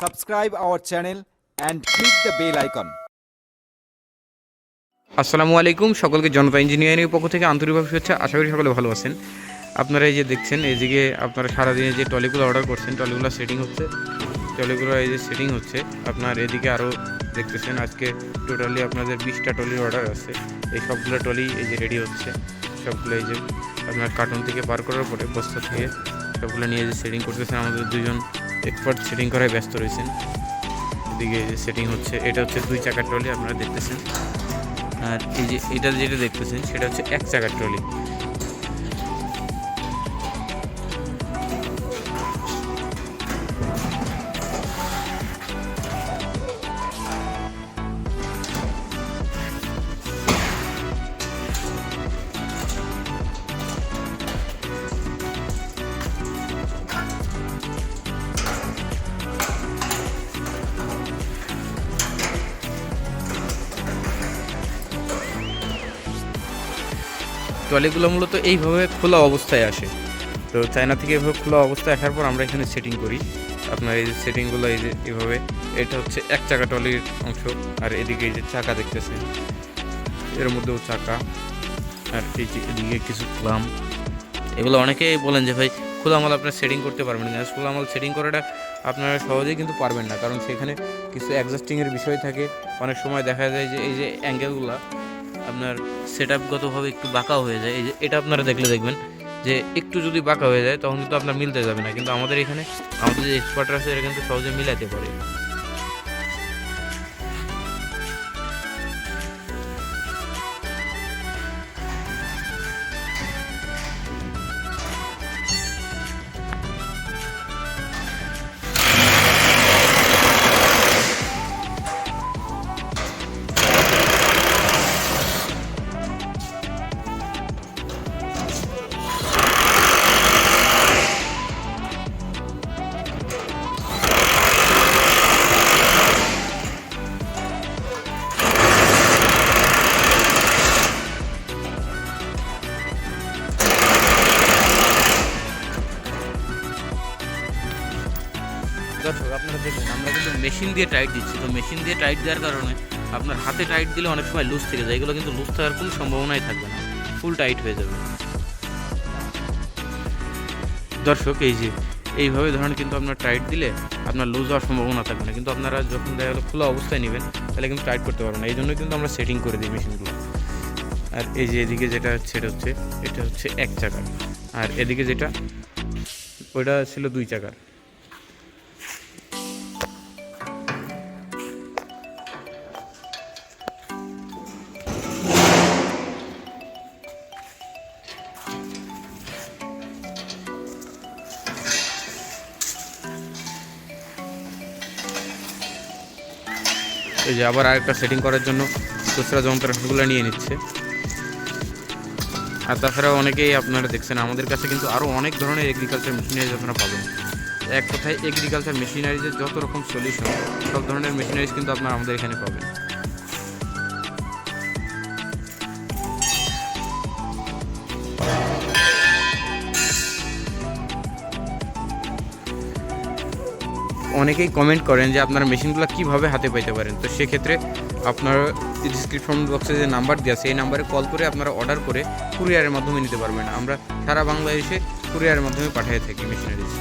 subscribe our channel and click the bell icon. আসসালামু আলাইকুম। সকলকে জনতা ইঞ্জিনিয়ারিং পক্ষ থেকে আন্তরিকভাবে শুভেচ্ছা। আশা করি সকলে ভালো আছেন। আপনারা এই যে দেখছেন এইদিকে আপনারা সারাদিনে যে টলিগুলো অর্ডার করছেন টলিগুলো সেটিং হচ্ছে টলিগুলো এই যে সেটিং হচ্ছে, আপনার এদিকে আরও দেখতেছেন, আজকে টোটালি আপনাদের বিশটা টলির অর্ডার আছে। এই সবগুলো টলি এই যে রেডি হচ্ছে। সবগুলো এই যে আপনার কার্টুন থেকে বার করার পরে বস্তা থেকে সবগুলো নিয়ে যে সেটিং করতেছেন, আমাদের দুজন এক্সপার্ট সেটিং করায় ব্যস্ত রয়েছেন। এদিকে যে সেটিং হচ্ছে, এটা হচ্ছে দুই চাকার ট্রলি আপনারা দেখতেছেন। আর এই যে এটা যেটা দেখতেছেন, সেটা হচ্ছে এক চাকার ট্রলি ট্রলিগুলো মূলত এইভাবে খোলা অবস্থায় আসে। তো চায়না থেকে এভাবে খোলা অবস্থায় আসার পর আমরা এখানে সেটিং করি। আপনার এই যে সেটিংগুলো এই যে এভাবে, এটা হচ্ছে এক চাকা টলির অংশ, আর এদিকে এই যে চাকা দেখতেছেন, এর মধ্যেও চাকা, আর এই যে এদিকে কিছু ক্লাম। এগুলো অনেকেই বলেন যে, ভাই, খোলা মাল আপনার সেটিং করতে পারবেন না। খোলা মাল সেটিং করাটা আপনারা সহজেই কিন্তু পারবেন না, কারণ সেখানে কিছু অ্যাডজাস্টিংয়ের বিষয় থাকে। অনেক সময় দেখা যায় যে, এই যে অ্যাঙ্গেলগুলো আপনার সেট আপগতভাবে একটু বাঁকা হয়ে যায়। এই যে এটা আপনারা দেখলে দেখবেন যে একটু যদি বাঁকা হয়ে যায়, তখন কিন্তু আপনার মিলতে যাবে না। কিন্তু আমাদের এখানে, আমাদের যে এক্সপার্ট আছে, এরা কিন্তু সহজে মিলাতে পারে। আপনারা দেখবেন, আমরা কিন্তু মেশিন দিয়ে টাইট দিচ্ছি। তো মেশিন দিয়ে টাইট দেওয়ার কারণে আপনার হাতে টাইট দিলে অনেক সময় লুজ থেকে যায়। এগুলো কিন্তু লুজ থাকার কোনো সম্ভাবনাই থাকবে না। ফুল টাইট হয়ে যাবে। দর্শক, এই যে, এইভাবে ধরেন কিন্তু আপনার টাইট দিলে আপনার লুজ হওয়ার সম্ভাবনা থাকবে না। কিন্তু আপনারা যখন দেখা গেলো খোলা অবস্থায় নেবেন, তাহলে কিন্তু টাইট করতে পারবেন না। এই জন্য কিন্তু আমরা সেটিং করে দিই মেশিনগুলো আর এই যে এদিকে যেটা এটা হচ্ছে এটা হচ্ছে এক চাকার। আর এদিকে যেটা, ওইটা ছিল দুই চাকার। এই যে আবার আরেকটা সেটিং করার জন্য খুচরা যন্ত্রাংশগুলো নিয়ে নিচ্ছে। আর তাছাড়া অনেকেই আপনারা দেখছেন, আমাদের কাছে কিন্তু আরও অনেক ধরনের এগ্রিকালচার মেশিনারিজ আপনারা পাবেন। এক কথায় এগ্রিকালচার মেশিনারিজের যত রকম সলিউশন সব ধরনের মেশিনারিজ কিন্তু আপনারা আমাদের এখানে পাবেন। অনেকেই কমেন্ট করেন যে আপনারা মেশিনগুলো কীভাবে হাতে পাইতে পারেন। তো সেক্ষেত্রে আপনার ডিসক্রিপশন বক্সে যে নাম্বার দেওয়া সেই নাম্বারে কল করে আপনারা অর্ডার করে কুরিয়ারের মাধ্যমে নিতে পারবেন। আমরা সারা বাংলাদেশে কুরিয়ারের মাধ্যমে পাঠিয়ে থাকি মেশিনারিজ